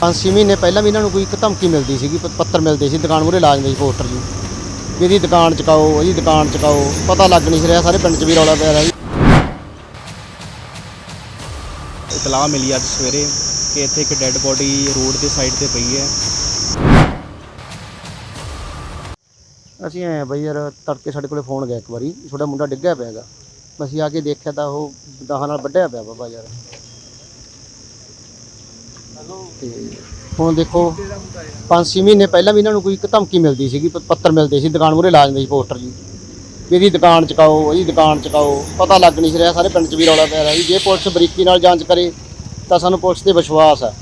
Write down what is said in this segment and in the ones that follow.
ਪੰਜ ਛੇ ਮਹੀਨੇ ਪਹਿਲਾਂ ਵੀ ਇਹਨਾਂ ਨੂੰ ਕੋਈ ਇੱਕ ਧਮਕੀ ਮਿਲਦੀ ਸੀਗੀ ਪ- ਪੱਤਰ ਮਿਲਦੇ ਸੀ ਦੁਕਾਨ ਮੂਹਰੇ ਲਾ ਜਾਂਦੇ ਸੀ ਪੋਸਟਰ ਜੀ। ਵੀ ਇਹਦੀ ਦੁਕਾਨ ਚਕਾਓ ਇਹਦੀ ਦੁਕਾਨ ਚਕਾਓ ਪਤਾ ਲੱਗ ਨਹੀਂ ਸੀ ਰਿਹਾ ਸਾਰੇ ਪਿੰਡ 'ਚ ਵੀ ਰੌਲਾ ਪੈ ਰਿਹਾ ਜੀ ਇਤਲਾਹ ਮਿਲੀ ਅੱਜ ਸਵੇਰੇ ਕਿ ਇੱਥੇ ਇੱਕ ਡੈੱਡ ਬੋਡੀ ਰੋਡ ਦੇ ਸਾਈਡ ਤੇ ਪਈ ਹੈ। ਅਸੀਂ ਆਏ ਆ ਬਈ ਯਾਰ ਤੜਕੇ ਸਾਡੇ ਕੋਲੇ ਫੋਨ ਗਿਆ ਇੱਕ ਵਾਰੀ ਵੀ ਤੁਹਾਡਾ ਮੁੰਡਾ ਡਿੱਗਿਆ ਪਿਆ ਹੈਗਾ। ਅਸੀਂ ਆ ਕੇ ਦੇਖਿਆ ਤਾਂ ਉਹ ਦਾਹਾਂ ਨਾਲ ਵੱਢਿਆ ਪਿਆ ਬਾਬਾ ਯਾਰ। ਤੇ ਹੁਣ ਦੇਖੋ ਪੰਜ ਛੇ ਮਹੀਨੇ ਪਹਿਲਾਂ ਵੀ ਇਹਨਾਂ ਨੂੰ ਕੋਈ ਇੱਕ ਧਮਕੀ ਮਿਲਦੀ ਸੀਗੀ ਪ- ਪੱਤਰ ਮਿਲਦੇ ਸੀ ਦੁਕਾਨ ਮੂਹਰੇ ਲਾ ਜਾਂਦੇ ਸੀ ਪੋਸਟਰ ਜੀ। ਵੀ ਇਹਦੀ ਦੁਕਾਨ ਚਕਾਓ ਇਹਦੀ ਦੁਕਾਨ ਚਕਾਓ ਪਤਾ ਲੱਗ ਨਹੀਂ ਸੀ ਰਿਹਾ ਸਾਰੇ ਪਿੰਡ 'ਚ ਵੀ ਰੌਲਾ ਪੈ ਰਿਹਾ ਜੀ ਜੇ ਪੁਲਿਸ ਬਰੀਕੀ ਨਾਲ ਜਾਂਚ ਕਰੇ ਤਾਂ ਸਾਨੂੰ ਪੁਲਿਸ ਤੇ ਵਿਸ਼ਵਾਸ ਹੈ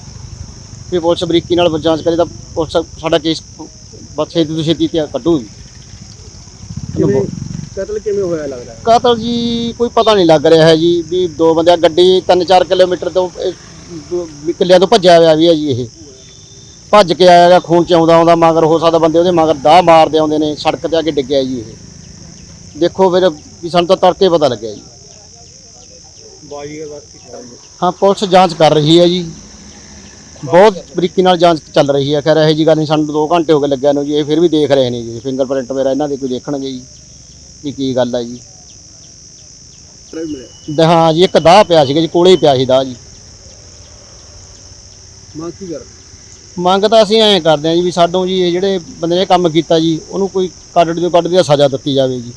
ਵੀ ਪੁਲਿਸ ਬਰੀਕੀ ਨਾਲ ਜਾਂਚ ਕਰੇ ਤਾਂ ਪੁਲਿਸ ਸਾਡਾ ਕੇਸ ਬਸ ਛੇਤੀ ਤੋਂ ਛੇਤੀ ਤੇ ਕੱਢੂਗੀ। ਕਿਵੇਂ ਕਤਲ ਕਿਵੇਂ ਹੋਇਆ ਲੱਗਦਾ? ਹੈ? ਕਾਤਲ ਜੀ ਕੋਈ ਪਤਾ ਨਹੀਂ ਲੱਗ ਰਿਹਾ ਹੈ ਜੀ ਵੀ ਦੋ ਬੰਦਿਆਂ ਗੱਡੀ 3-4 ਕਿਲੋਮੀਟਰ ਤੋਂ ਇਹ ਵੀ ਕਿੱਲਿਆਂ ਤੋਂ ਭੱਜਿਆ ਹੋਇਆ ਵੀ ਹੈ ਜੀ ਇਹ। ਭੱਜ ਕੇ ਆਇਆ ਗਾ ਖੂਨ ਚ ਆਉਂਦਾ ਆਉਂਦਾ ਮਗਰ ਹੋ ਸਕਦਾ ਬੰਦੇ ਉਹਦੇ ਮਗਰ ਦਾਹ ਮਾਰਦੇ ਆਉਂਦੇ ਨੇ ਸੜਕ ਤੇ ਆ ਕੇ ਡਿੱਗਿਆ ਜੀ ਇਹ। ਦੇਖੋ ਫਿਰ ਵੀ ਸਾਨੂੰ ਤਾਂ ਤੜਕੇ ਪਤਾ ਲੱਗਿਆ ਜੀ। ਬਾਜੀ ਹੈ? ਪੁਲਿਸ ਜਾਂਚ ਕਰ ਰਹੀ ਹੈ ਜੀ। ਬਹੁਤ ਬਰੀਕੀ ਨਾਲ ਜਾਂਚ ਚੱਲ ਰਹੀ ਹੈ। ਖੈਰ ਇਹੋ ਜੀ ਗੱਲ ਨਹੀਂ ਸਾਨੂੰ 2 ਘੰਟੇ ਹੋ ਗਏ ਲੱਗਿਆ ਨੂੰ ਜੀ। ਇਹ ਫਿਰ ਵੀ ਦੇਖ ਰਹੇ ਨੇ ਜੀ। ਫਿੰਗਰਪ੍ਰਿੰਟ ਵਗੈਰਾ ਇਹਨਾਂ ਦੇ ਕੋਈ ਦੇਖਣਗੇ ਜੀ ਵੀ ਕੀ ਗੱਲ ਹੈ ਜੀ। ਮਿਲਿਆ। ਹਾਂ ਜੀ ਇੱਕ ਦਾਹ ਪਿਆ ਸੀਗਾ ਜੀ ਕੋਲੇ ਹੀ ਪਿਆ ਸੀ ਦਾਹ ਜੀ। ਮਾਂ ਕੀ ਕਰ ਮੰਗ ਤਾਂ ਅਸੀਂ ਐਂ ਕਰਦੇ ਹਾਂ ਜੀ ਵੀ ਸਾਡੋਂ ਜੀ ਇਹ ਜਿਹੜੇ ਬੰਦੇ ਨੇ ਕੰਮ ਕੀਤਾ ਜੀ, ਉਹਨੂੰ ਕੋਈ ਕੱਢ ਦਿਓ, ਕੱਢ ਦੀ ਸਜ਼ਾ ਦਿੱਤੀ ਜਾਵੇ ਜੀ।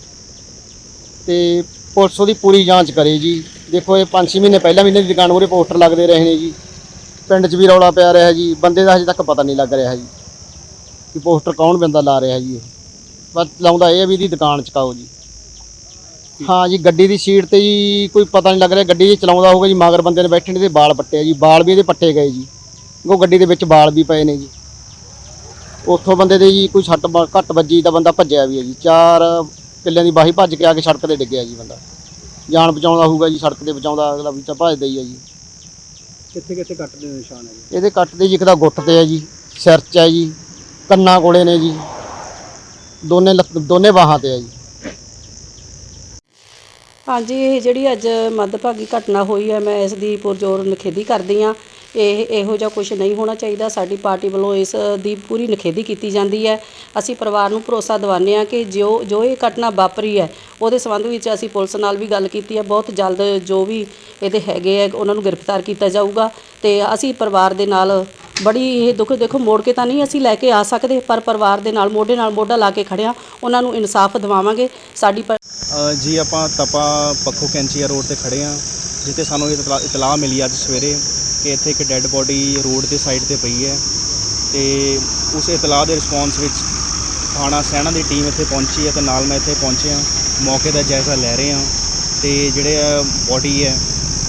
ਤੇ ਪੁਲਿਸ ਉਹਦੀ ਪੂਰੀ ਜਾਂਚ ਕਰੇ ਜੀ। ਦੇਖੋ ਇਹ 5-6 ਮਹੀਨੇ ਪਹਿਲਾਂ ਵੀ ਇਹਨਾਂ ਦੀ ਦੁਕਾਨ ਉਰੇ ਪੋਸਟਰ ਲੱਗਦੇ ਰਹੇ ਨੇ ਜੀ। ਪਿੰਡ 'ਚ ਵੀ ਰੌਲਾ ਪਿਆ ਰਿਹਾ ਜੀ। ਬੰਦੇ ਦਾ ਹਜੇ ਤੱਕ ਪਤਾ ਨਹੀਂ ਲੱਗ ਰਿਹਾ ਜੀ ਕਿ ਪੋਸਟਰ ਕੌਣ ਬੰਦਾ ਲਾ ਰਿਹਾ ਜੀ ਇਹ। ਬਸ ਲਾਉਂਦਾ ਇਹ ਆ ਵੀ ਇਹਦੀ ਦੁਕਾਨ ਚਕਾਓ ਜੀ। ਹਾਂ ਜੀ, ਗੱਡੀ ਦੀ ਸੀਟ ਤੇ ਜੀ ਕੋਈ ਪਤਾ ਨਹੀਂ ਲੱਗ ਰਿਹਾ। ਗੱਡੀ ਜੇ ਚਲਾਉਂਦਾ ਹੋਊਗਾ ਜੀ, ਮਗਰ ਬੰਦੇ ਨੇ ਬੈਠੇ ਨੇ ਤੇ ਬਾਲ ਪੱਟੇ ਜੀ। ਬਾਲ ਵੀ ਇਹਦੇ ਪੱਟੇ ਗਏ ਜੀ। ਉਹ ਗੱਡੀ ਦੇ ਵਿੱਚ ਬਾਲ ਵੀ ਪਏ ਨੇ ਜੀ। ਉੱਥੋਂ ਬੰਦੇ ਦੇ ਜੀ ਕੋਈ ਛੱਟ ਬ- ਘੱਟ ਵੱਜੀ ਤਾਂ ਬੰਦਾ ਭੱਜਿਆ ਵੀ ਹੈ ਜੀ। ਚਾਰ ਕਿੱਲਿਆਂ ਦੀ ਬਾਹੀ ਭੱਜ ਕੇ ਆ ਕੇ ਸੜਕ ਤੇ ਡਿੱਗਿਆ ਜੀ ਬੰਦਾ। ਜਾਨ ਬਚਾਉਂਦਾ ਹੋਊਗਾ ਜੀ ਸੜਕ ਤੇ ਬਚਾਉਂਦਾ ਅਗਲਾ ਵੀ ਤਾਂ ਭੱਜਦਾ ਹੀ ਹੈ ਜੀ। ਕਿੱਥੇ ਕਿੱਥੇ ਕੱਟ ਦੇ ਨਿਸ਼ਾਨ ਹੈ ਜੀ ਇਹਦੇ ਕੱਟ ਦੇ ਜੀ ਇੱਕ ਤਾਂ ਗੁੱਟ ਤੇ ਹੈ ਜੀ ਸਿਰ 'ਚ ਹੈ ਜੀ ਕੰਨਾਂ ਕੋਲੇ ਨੇ ਜੀ। ਦੋਨੇ ਲੱਤ- ਦੋਨੇ ਬਾਹਾਂ ਤੇ ਹੈ ਜੀ। ਹਾਂਜੀ ਇਹ ਜਿਹੜੀ ਅੱਜ ਮੱਦਭਾਗੀ ਘਟਨਾ ਹੋਈ ਹੈ ਮੈਂ ਇਸ ਦੀ ਪੁਰਜੋਰ ਨਿਖੇਧੀ ਕਰਦੀ ਹਾਂ। ਇਹ ਇਹੋ ਜਿਹਾ ਕੁਝ ਨਹੀਂ ਹੋਣਾ ਚਾਹੀਦਾ। ਸਾਡੀ ਪਾਰਟੀ ਵੱਲੋਂ ਇਸ ਦੀ ਪੂਰੀ ਨਿਖੇਧੀ ਕੀਤੀ ਜਾਂਦੀ ਹੈ। ਅਸੀਂ ਪਰਿਵਾਰ ਨੂੰ ਭਰੋਸਾ ਦਿਵਾਉਂਦੇ ਹਾਂ ਕਿ ਜੋ ਜੋ ਇਹ ਘਟਨਾ ਵਾਪਰੀ ਹੈ, ਉਹਦੇ ਸੰਬੰਧ ਵਿੱਚ ਅਸੀਂ ਪੁਲਿਸ ਨਾਲ ਵੀ ਗੱਲ ਕੀਤੀ ਹੈ। ਬਹੁਤ ਜਲਦ ਜੋ ਵੀ ਇਹਦੇ ਹੈਗੇ ਹੈ, ਉਹਨਾਂ ਨੂੰ ਗ੍ਰਿਫਤਾਰ ਕੀਤਾ ਜਾਊਗਾ ਤੇ ਅਸੀਂ ਪਰਿਵਾਰ ਦੇ ਨਾਲ ਬੜੀ ਇਹ ਦੁੱਖ, ਦੇਖੋ ਮੋੜ ਕੇ ਤਾਂ ਨਹੀਂ ਅਸੀਂ ਲੈ ਕੇ ਆ ਸਕਦੇ, ਪਰ ਪਰਿਵਾਰ ਦੇ ਨਾਲ ਮੋਢੇ ਨਾਲ ਮੋਢਾ ਲਾ ਕੇ ਖੜਿਆ ਉਹਨਾਂ ਨੂੰ ਇਨਸਾਫ ਦਿਵਾਵਾਂਗੇ। ਸਾਡੀ ਪ- ਜੀ ਆਪਾਂ ਤਪਾ ਪੱਖੋ ਕੈਂਚੀਆ ਰੋਡ ਤੇ ਖੜੇ ਆ ਜਿੱਥੇ ਸਾਨੂੰ ਇਤਲਾ- ਇਤਲਾਹ ਮਿਲੀ ਅੱਜ ਸਵੇਰੇ। ਕਿ ਇੱਥੇ ਇੱਕ ਡੈੱਡ ਬੋਡੀ ਰੋਡ ਦੇ ਸਾਈਡ ਤੇ ਪਈ ਹੈ ਤੇ ਉਸ ਇਤਲਾਹ ਦੇ ਰਿਸਪੌਂਸ ਵਿੱਚ ਥਾਣਾ ਸੈਣਾ ਦੀ ਟੀਮ ਇੱਥੇ ਪਹੁੰਚੀ ਹੈ ਤੇ ਨਾਲ ਮੈਂ ਇੱਥੇ ਪਹੁੰਚਿਆ ਮੌਕੇ ਦਾ ਜਾਇਜ਼ਾ ਲੈ ਰਹੇ ਹਾਂ ਤੇ ਜਿਹੜੇ ਬੋਡੀ ਹੈ,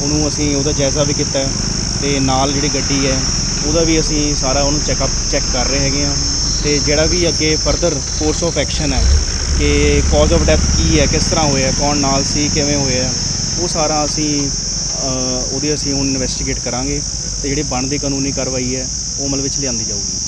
ਉਹਨੂੰ ਅਸੀਂ ਉਹਦਾ ਜਾਇਜ਼ਾ ਵੀ ਕੀਤਾ ਹੈ ਤੇ ਨਾਲ ਜਿਹੜੀ ਗੱਡੀ ਹੈ, ਉਹਦਾ ਵੀ ਅਸੀਂ ਸਾਰਾ ਉਹਨੂੰ ਚੈੱਕਅਪ ਚੈੱਕ ਕਰ ਰਹੇ ਹੈਗੇ ਹਾਂ ਤੇ ਜਿਹੜਾ ਵੀ ਅੱਗੇ ਫਰਦਰ ਕੋਰਸ ਆਫ ਐਕਸ਼ਨ ਹੈ ਕਿ ਕਾਜ਼ ਆਫ ਡੈਥ ਕੀ ਹੈ, ਕਿਸ ਤਰ੍ਹਾਂ ਹੋਇਆ, ਕੌਣ ਨਾਲ ਸੀ, ਕਿਵੇਂ ਹੋਇਆ, ਉਹ ਸਾਰਾ ਅਸੀਂ ਉਹਦੀ ਅਸੀਂ ਹੁਣ ਇਨਵੈਸਟੀਗੇਟ ਕਰਾਂਗੇ ਤੇ ਜਿਹੜੀ ਬਣਦੀ ਕਾਨੂੰਨੀ ਕਾਰਵਾਈ ਹੈ, ਉਹ ਅਮਲ ਵਿੱਚ ਲਿਆਂਦੀ ਜਾਊਗੀ।